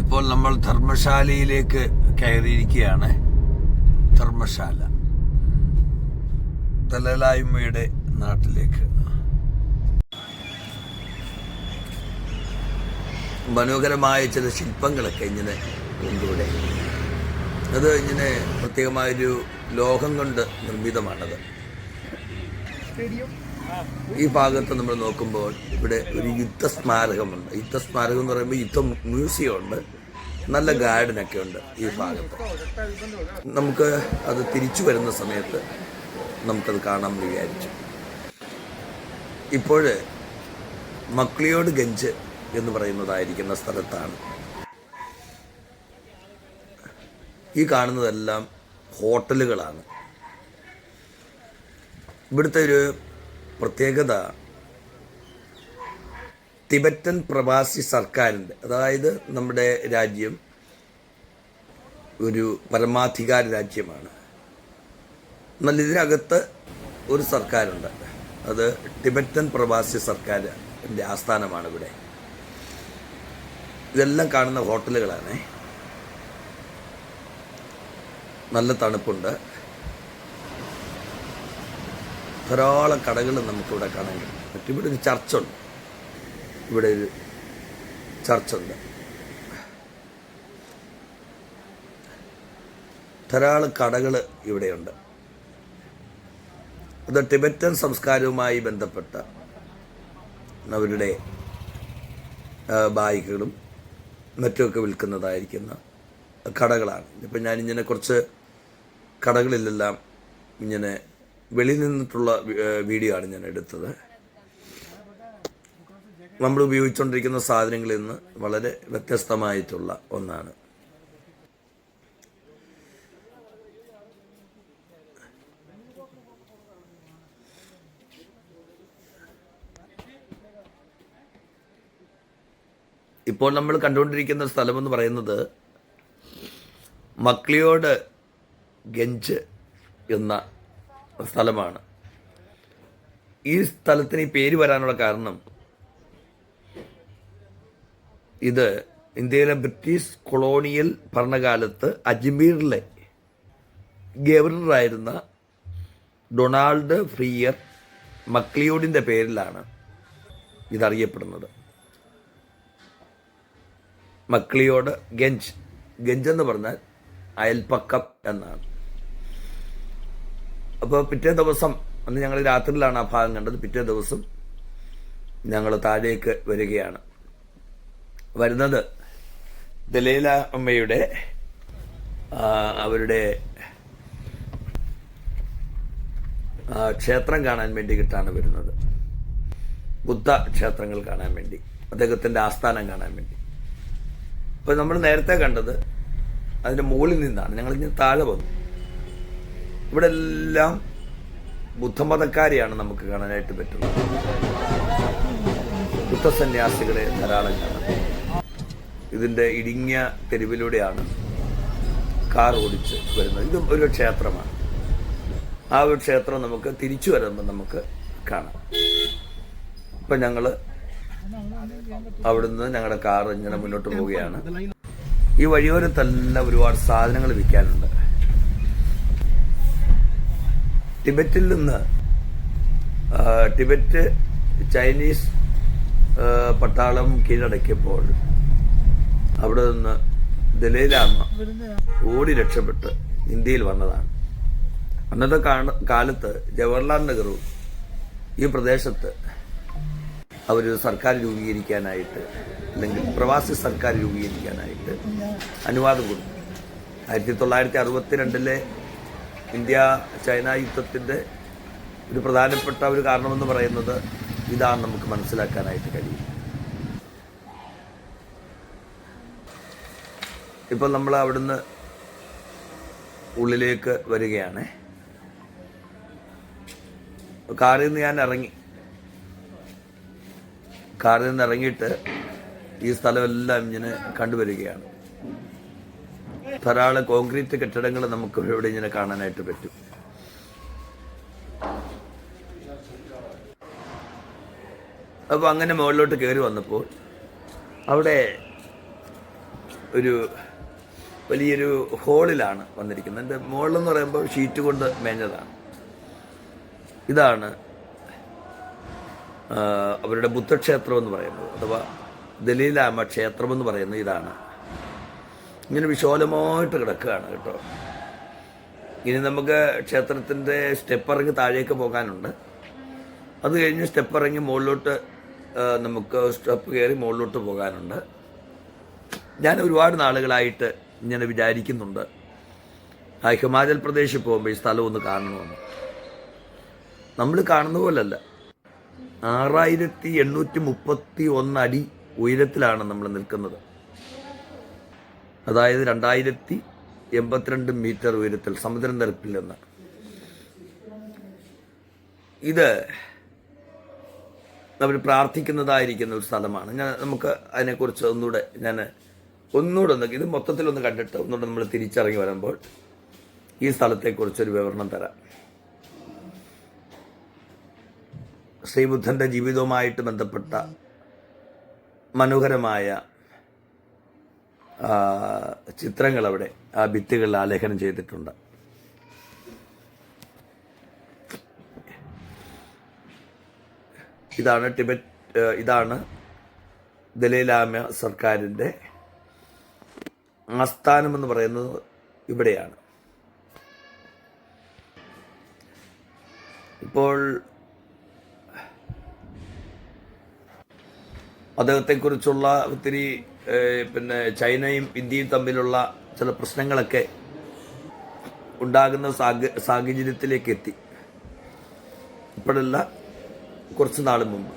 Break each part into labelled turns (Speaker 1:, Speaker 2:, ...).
Speaker 1: ഇപ്പോൾ നമ്മൾ ധർമ്മശാലയിലേക്ക് കയറിയിരിക്കുകയാണ്. ധർമ്മശാല. തലലായ്മയുടെ നാട്ടിലേക്ക്. മനോഹരമായ ചില ശില്പങ്ങളൊക്കെ ഇങ്ങനെ കൊണ്ടുവിടെ അത് ഇങ്ങനെ പ്രത്യേകമായൊരു ലോഹം കൊണ്ട് നിർമ്മിതമാണത്. ഈ ഭാഗത്ത് നമ്മൾ നോക്കുമ്പോൾ ഇവിടെ ഒരു യുദ്ധസ്മാരകമുണ്ട്. യുദ്ധസ്മാരകം എന്ന് പറയുമ്പോൾ യുദ്ധ മ്യൂസിയം ഉണ്ട് നല്ല ഗാർഡനൊക്കെ ഉണ്ട് ഈ ഭാഗത്ത്. നമുക്ക് അത് തിരിച്ചു വരുന്ന സമയത്ത് നമുക്കത് കാണാമെന്ന് വിചാരിച്ചു. ഇപ്പോൾ മക്ലിയോട് ഗഞ്ച് എന്ന് പറയുന്നതായിരിക്കുന്ന സ്ഥലത്താണ്. ഈ കാണുന്നതെല്ലാം ഹോട്ടലുകളാണ്. ഇവിടുത്തെ ഒരു പ്രത്യേകത. തിബറ്റൻ പ്രവാസി സർക്കാരിന്റെ അതായത് നമ്മുടെ രാജ്യം ഒരു പരമാധികാര രാജ്യമാണ്. എന്നാൽ ഇതിനകത്ത് ഒരു സർക്കാരുണ്ട്. അത് ടിബറ്റൻ പ്രവാസി സർക്കാരിന്റെ ആസ്ഥാനമാണ് ഇവിടെ. ഇതെല്ലാം കാണുന്ന ഹോട്ടലുകളാണ്. നല്ല തണുപ്പുണ്ട്. ധാരാളം കടകൾ നമുക്കിവിടെ കാണാൻ കഴിയും. ഇവിടെ ഒരു ചർച്ചുണ്ട്. ഇവിടെ ഒരു ചർച്ചുണ്ട്. ധാരാളം കടകൾ ഇവിടെയുണ്ട്. അത് ടിബറ്റൻ സംസ്കാരവുമായി ബന്ധപ്പെട്ട അവരുടെ ആ, ബാഗുകളും മറ്റുമൊക്കെ വിൽക്കുന്നതായിരിക്കുന്ന കടകളാണ്. ഇപ്പം ഞാനിങ്ങനെ കുറച്ച് കടകളിലെല്ലാം ഇങ്ങനെ വെളിയിൽ നിന്നിട്ടുള്ള വീഡിയോ ആണ് ഞാൻ എടുത്തത്. നമ്മൾ ഉപയോഗിച്ചുകൊണ്ടിരിക്കുന്ന സാധനങ്ങളിൽ നിന്ന് വളരെ വ്യത്യസ്തമായിട്ടുള്ള ഒന്നാണ്. ഇപ്പോൾ നമ്മൾ കണ്ടുകൊണ്ടിരിക്കുന്ന സ്ഥലമെന്ന് പറയുന്നത് മക്ലിയോട് ഗഞ്ച് എന്ന സ്ഥലമാണ്. ഈ സ്ഥലത്തിന് ഈ പേര് വരാനുള്ള കാരണം ഇത് ഇന്ത്യയിലെ ബ്രിട്ടീഷ് കൊളോണിയൽ ഭരണകാലത്ത് അജ്മീറിലെ ഗവർണറായിരുന്ന ഡൊണാൾഡ് ഫ്രീയർ മക്ലിയോഡിന്റെ പേരിലാണ് ഇതറിയപ്പെടുന്നത്. മക്ലിയോഡ് ഗഞ്ച് ഗഞ്ച് എന്ന് പറഞ്ഞാൽ അയൽപ്പക്കം എന്നാണ്. അപ്പോൾ പിറ്റേ ദിവസം അന്ന് ഞങ്ങൾ രാത്രിയിലാണ് ആ ഭാഗം കണ്ടത്. പിറ്റേ ദിവസം ഞങ്ങൾ താഴേക്ക് വരികയാണ്. വരുന്നത് ദലീല അമ്മയുടെ അവരുടെ ക്ഷേത്രം കാണാൻ വേണ്ടിയിട്ടാണ് വരുന്നത്. ബുദ്ധ ക്ഷേത്രങ്ങൾ കാണാൻ വേണ്ടി. അദ്ദേഹത്തിന്റെ ആസ്ഥാനം കാണാൻ വേണ്ടി. അപ്പോൾ നമ്മൾ നേരത്തെ കണ്ടത് അതിന്റെ മുകളിൽ നിന്നാണ്. ഞങ്ങൾ ഇനി താഴെ വന്നു. ഇവിടെ എല്ലാം ബുദ്ധമതക്കാരെയാണ് നമുക്ക് കാണാനായിട്ട് പറ്റുന്നത്. ബുദ്ധസന്യാസികളെ ധാരാളം കാണാം. ഇതിന്റെ ഇടുങ്ങിയ തെരുവിലൂടെയാണ് കാർ ഓടിച്ച് വരുന്നത്. ഇത് ഒരു ക്ഷേത്രമാണ്. ആ ഒരു ക്ഷേത്രം നമുക്ക് തിരിച്ചു വരുമ്പോൾ നമുക്ക് കാണാം. ഇപ്പം ഞങ്ങൾ അവിടുന്ന് ഞങ്ങളുടെ കാർ ഇങ്ങനെ മുന്നോട്ട് പോവുകയാണ്. ഈ വഴിയോരത്തെല്ലാം ഒരുപാട് സാധനങ്ങൾ വിൽക്കാനുണ്ട്. ടിബറ്റിൽ നിന്ന് ടിബറ്റ് ചൈനീസ് പട്ടാളം കീഴടക്കിയപ്പോൾ അവിടെ നിന്ന് ദലൈലാമ ഓടി രക്ഷപ്പെട്ട് ഇന്ത്യയിൽ വന്നതാണ്. അന്നത്തെ കാലത്ത് ജവഹർലാൽ നെഹ്റു ഈ പ്രദേശത്ത് അവർ സർക്കാർ രൂപീകരിക്കാനായിട്ട് അല്ലെങ്കിൽ പ്രവാസി സർക്കാർ രൂപീകരിക്കാനായിട്ട് അനുവാദം കൊടുത്തു. ആയിരത്തി തൊള്ളായിരത്തി അറുപത്തിരണ്ടിലെ ഇന്ത്യ ചൈന യുദ്ധത്തിന്റെ ഒരു പ്രധാനപ്പെട്ട ഒരു കാരണമെന്ന് പറയുന്നത് ഇതാണ് നമുക്ക് മനസ്സിലാക്കാനായിട്ട് കഴിയും. ഇപ്പം നമ്മൾ അവിടുന്ന് ഉള്ളിലേക്ക് വരികയാണ്. കാറിൽ നിന്ന് ഞാൻ ഇറങ്ങി. കാറിൽ നിന്ന് ഇറങ്ങിയിട്ട് ഈ സ്ഥലമെല്ലാം ഇങ്ങനെ കണ്ടുവരികയാണ്. ധാരാളം കോൺക്രീറ്റ് കെട്ടിടങ്ങൾ നമുക്ക് ഇവിടെ ഇങ്ങനെ കാണാനായിട്ട് പറ്റും. അപ്പോൾ അങ്ങനെ മുകളിലോട്ട് കയറി വന്നപ്പോൾ അവിടെ ഒരു വലിയൊരു ഹോളിലാണ് വന്നിരിക്കുന്നത്. എന്റെ മുകളിലെന്ന് പറയുമ്പോൾ ഷീറ്റ് കൊണ്ട് മേഞ്ഞതാണ്. ഇതാണ് അവരുടെ ബുദ്ധക്ഷേത്രം എന്ന് പറയുന്നത് അഥവാ ദലീലാമ ക്ഷേത്രം എന്ന് പറയുന്നത് ഇതാണ്. ഇങ്ങനെ വിശാലമായിട്ട് കിടക്കുകയാണ് കേട്ടോ. ഇനി നമുക്ക് ക്ഷേത്രത്തിന്റെ സ്റ്റെപ്പ് ഇറങ്ങി താഴേക്ക് പോകാനുണ്ട്. അത് കഴിഞ്ഞ് സ്റ്റെപ്പ് ഇറങ്ങി മുകളിലോട്ട് നമുക്ക് സ്റ്റെപ്പ് കയറി മുകളിലോട്ട് പോകാനുണ്ട്. ഞാൻ ഒരുപാട് നാളുകളായിട്ട് ഇങ്ങനെ വിചാരിക്കുന്നുണ്ട്. ഹിമാചൽ പ്രദേശിൽ പോകുമ്പോൾ ഈ സ്ഥലം ഒന്ന് കാണണമെന്ന്. നമ്മൾ കാണുന്ന പോലല്ല. ആറായിരത്തി എണ്ണൂറ്റി മുപ്പത്തി ഒന്ന് അടി ഉയരത്തിലാണ് നമ്മൾ നിൽക്കുന്നത്. അതായത് രണ്ടായിരത്തി എൺപത്തിരണ്ട് മീറ്റർ ഉയരത്തിൽ സമുദ്രനിരപ്പിൽ നിന്ന്. ഇത് നമ്മൾ പ്രാർത്ഥിക്കുന്നതായിരിക്കുന്ന ഒരു സ്ഥലമാണ്. ഞാൻ നമുക്ക് അതിനെക്കുറിച്ച് ഒന്നുകൂടെ ഞാൻ ഒന്നുകൂടെ ഒന്ന് ഇത് മൊത്തത്തിൽ ഒന്ന് കണ്ടിട്ട് ഒന്നുകൂടെ നമ്മൾ തിരിച്ചറങ്ങി വരുമ്പോൾ ഈ സ്ഥലത്തെക്കുറിച്ചൊരു വിവരണം തരാം. ശ്രീബുദ്ധന്റെ ജീവിതവുമായിട്ട് ബന്ധപ്പെട്ട മനോഹരമായ ചിത്രങ്ങൾ അവിടെ ആ ഭിത്തികളിൽ ആലേഖനം ചെയ്തിട്ടുണ്ട്. ഇതാണ് ടിബറ്റ് ഇതാണ് ദലൈലാമ സർക്കാരിന്റെ ആസ്ഥാനം എന്ന് പറയുന്നത് ഇവിടെയാണ്. ഇപ്പോൾ അദ്ദേഹത്തെക്കുറിച്ചുള്ള ഒത്തിരി പിന്നെ ചൈനയും ഇന്ത്യയും തമ്മിലുള്ള ചില പ്രശ്നങ്ങളൊക്കെ ഉണ്ടാകുന്ന സാഹ സാഹചര്യത്തിലേക്ക് എത്തി. ഇപ്പോഴല്ല കുറച്ച് നാൾ മുമ്പ്.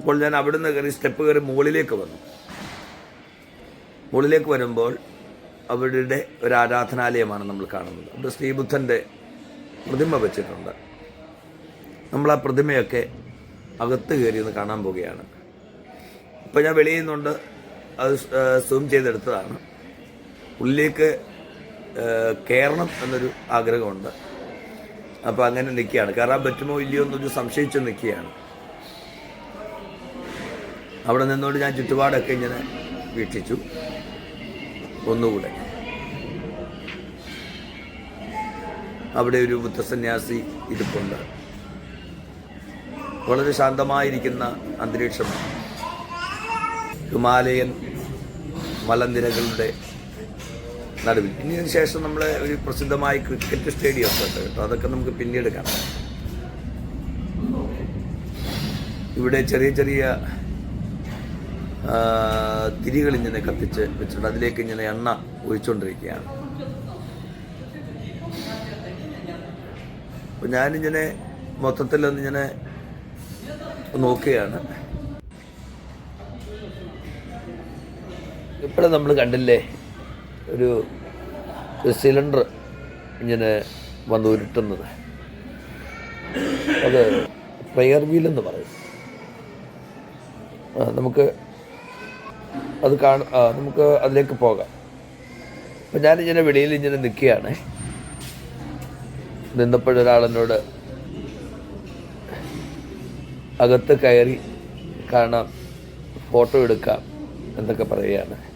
Speaker 1: ഇപ്പോൾ ഞാൻ അവിടുന്ന് കയറി സ്റ്റെപ്പ് കയറി മുകളിലേക്ക് വന്നു. മുകളിലേക്ക് വരുമ്പോൾ അവരുടെ ഒരു ആരാധനാലയമാണ് നമ്മൾ കാണുന്നത്. അവിടെ ശ്രീബുദ്ധന്റെ പ്രതിമ വെച്ചിട്ടുണ്ട്. നമ്മൾ ആ പ്രതിമയൊക്കെ അകത്ത് കയറി ഒന്ന് കാണാൻ പോവുകയാണ്. ഇപ്പം ഞാൻ വെളിയിൽ നിന്നുണ്ട്. അത് സൂം ചെയ്തെടുത്തതാണ്. ഉള്ളിലേക്ക് കയറണം എന്നൊരു ആഗ്രഹമുണ്ട്. അപ്പോൾ അങ്ങനെ നിൽക്കുകയാണ്. കയറാൻ പറ്റുമോ ഇല്ലയോ എന്നൊരു സംശയിച്ച് നിൽക്കുകയാണ്. അവിടെ നിന്നുകൊണ്ട് ഞാൻ ചുറ്റുപാടൊക്കെ ഇങ്ങനെ വീക്ഷിച്ചു. ഒന്നുകൂടെ. അവിടെ ഒരു ബുദ്ധസന്യാസി ഇരിപ്പുണ്ട്. വളരെ ശാന്തമായിരിക്കുന്ന അന്തരീക്ഷമാണ് ഹിമാലയൻ മലനിരകളുടെ നടുവിൽ. ഇനി ശേഷം നമ്മൾ ഒരു പ്രസിദ്ധമായ ക്രിക്കറ്റ് സ്റ്റേഡിയം ഒക്കെ ഉണ്ട് കേട്ടോ. അതൊക്കെ നമുക്ക് പിന്നീട് കാണാം. ഇവിടെ ചെറിയ ചെറിയ തിരികൾ ഇങ്ങനെ കത്തിച്ച് വെച്ചിട്ടുണ്ട്. അതിലേക്ക് ഇങ്ങനെ എണ്ണ ഒഴിച്ചുകൊണ്ടിരിക്കുകയാണ്. അപ്പം ഞാനിങ്ങനെ മൊത്തത്തിലൊന്നിങ്ങനെ നോക്കുകയാണ്. ഇപ്പോഴും നമ്മൾ കണ്ടില്ലേ? ഒരു സിലിണ്ടർ ഇങ്ങനെ വന്ന് ഉരുട്ടുന്നത്. അത് പ്രയർ വീൽ എന്ന് പറയും. നമുക്ക് അത് കാണ. നമുക്ക് അതിലേക്ക് പോകാം. അപ്പം ഞാനിങ്ങനെ വെളിയിൽ ഇങ്ങനെ നിൽക്കുകയാണ്. നിന്നപ്പോഴൊരാളെന്നോട് അകത്ത് കയറി കാണാം ഫോട്ടോ എടുക്കാം എന്നൊക്കെ പറയുകയാണ്.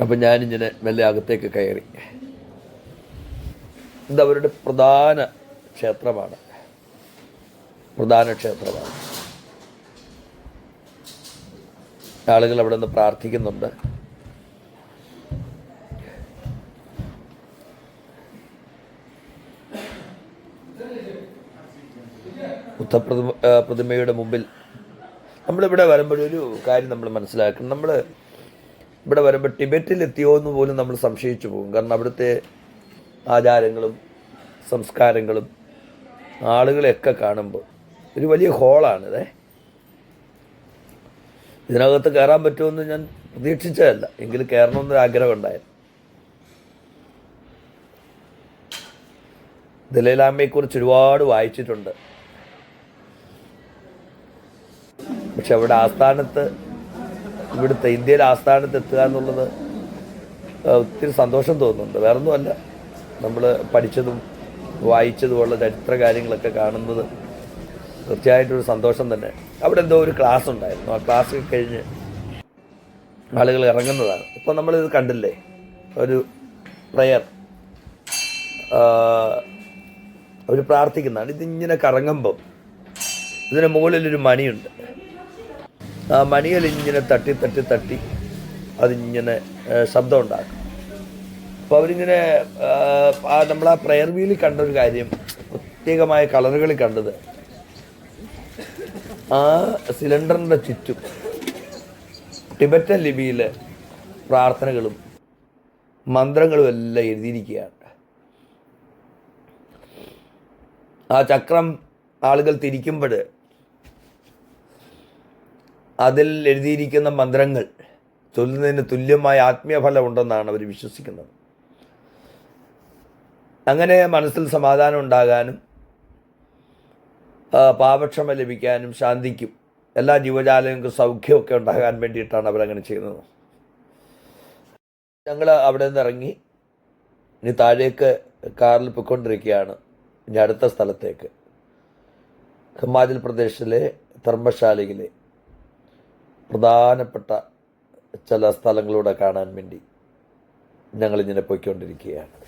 Speaker 1: അപ്പം ഞാനിങ്ങനെ മെല്ലെ അകത്തേക്ക് കയറി. ഇതവരുടെ പ്രധാന ക്ഷേത്രമാണ്. പ്രധാന ക്ഷേത്രമാണ്. ആളുകൾ അവിടെ നിന്ന് പ്രാർത്ഥിക്കുന്നുണ്ട്. ബുദ്ധപ്രതിമ പ്രതിമയുടെ മുമ്പിൽ നമ്മളിവിടെ വരുമ്പോഴൊരു കാര്യം നമ്മൾ മനസ്സിലാക്കണം. നമ്മൾ ഇവിടെ വരുമ്പോൾ ടിബറ്റിൽ എത്തിയോ എന്ന് പോലും നമ്മൾ സംശയിച്ചു പോകും. കാരണം അവിടുത്തെ ആചാരങ്ങളും സംസ്കാരങ്ങളും ആളുകളെയൊക്കെ കാണുമ്പോൾ ഒരു വലിയ ഹോളാണിത്. ഇതിനകത്ത് കയറാൻ പറ്റുമെന്ന് ഞാൻ പ്രതീക്ഷിച്ചതല്ല. എങ്കിലും കയറണമെന്നൊരു ആഗ്രഹം ഉണ്ടായിരുന്നു ദലൈലാമയെക്കുറിച്ച് ഒരുപാട് വായിച്ചിട്ടുണ്ട്. പക്ഷെ അവിടെ ആസ്ഥാനത്ത് ഇവിടുത്തെ ഇന്ത്യയിലെ ആസ്ഥാനത്ത് എത്തുക എന്നുള്ളത് ഒത്തിരി സന്തോഷം തോന്നുന്നുണ്ട്. വേറൊന്നുമല്ല. നമ്മൾ പഠിച്ചതും വായിച്ചതുമുള്ള ചരിത്ര കാര്യങ്ങളൊക്കെ കാണുന്നത് തീർച്ചയായിട്ടും ഒരു സന്തോഷം തന്നെ. അവിടെ എന്തോ ഒരു ക്ലാസ് ഉണ്ടായിരുന്നു. ആ ക്ലാസ് കഴിഞ്ഞ് ആളുകൾ ഇറങ്ങുന്നതാണ്. ഇപ്പം നമ്മളിത് കണ്ടില്ലേ? ഒരു പ്രയർ അവർ പ്രാർത്ഥിക്കുന്നതാണ്. ഇതിങ്ങനെ കറങ്ങുമ്പം ഇതിന് മുകളിലൊരു മണിയുണ്ട്. ആ മണിയിൽ ഇങ്ങനെ തട്ടി തട്ടി തട്ടി അതിങ്ങനെ ശബ്ദം ഉണ്ടാക്കും അപ്പോൾ അവരിങ്ങനെ നമ്മൾ ആ പ്രയർ വീലിൽ കണ്ട ഒരു കാര്യം പ്രത്യേകമായ കളറുകളിൽ കണ്ടത്. ആ സിലിണ്ടറിന്റെ ചുറ്റും ടിബറ്റൻ ലിപിയിൽ പ്രാർത്ഥനകളും മന്ത്രങ്ങളും എല്ലാം എഴുതിയിരിക്കുകയാണ്. ആ ചക്രം ആളുകൾ തിരിക്കുമ്പോൾ അതിൽ എഴുതിയിരിക്കുന്ന മന്ത്രങ്ങൾ ചൊല്ലുന്നതിന് തുല്യമായ ആത്മീയഫലം ഉണ്ടെന്നാണ് അവർ വിശ്വസിക്കുന്നത്. അങ്ങനെ മനസ്സിൽ സമാധാനം ഉണ്ടാകാനും പാപക്ഷമ ലഭിക്കാനും ശാന്തിക്കും എല്ലാ ജീവജാലങ്ങൾക്കും സൗഖ്യമൊക്കെ ഉണ്ടാകാൻ വേണ്ടിയിട്ടാണ് അവരങ്ങനെ ചെയ്യുന്നത്. ഞങ്ങൾ അവിടെ നിന്ന് ഇറങ്ങി ഇനി താഴേക്ക് കാറിൽ പൊയ്ക്കൊണ്ടിരിക്കുകയാണ്. ഇനി അടുത്ത സ്ഥലത്തേക്ക്. ഹിമാചൽ പ്രദേശിലെ ധർമ്മശാലയിലെ പ്രധാനപ്പെട്ട ചില സ്ഥലങ്ങളൂടെ കാണാൻ വേണ്ടി ഞങ്ങളിങ്ങനെ പോയിക്കൊണ്ടിരിക്കുകയാണ്.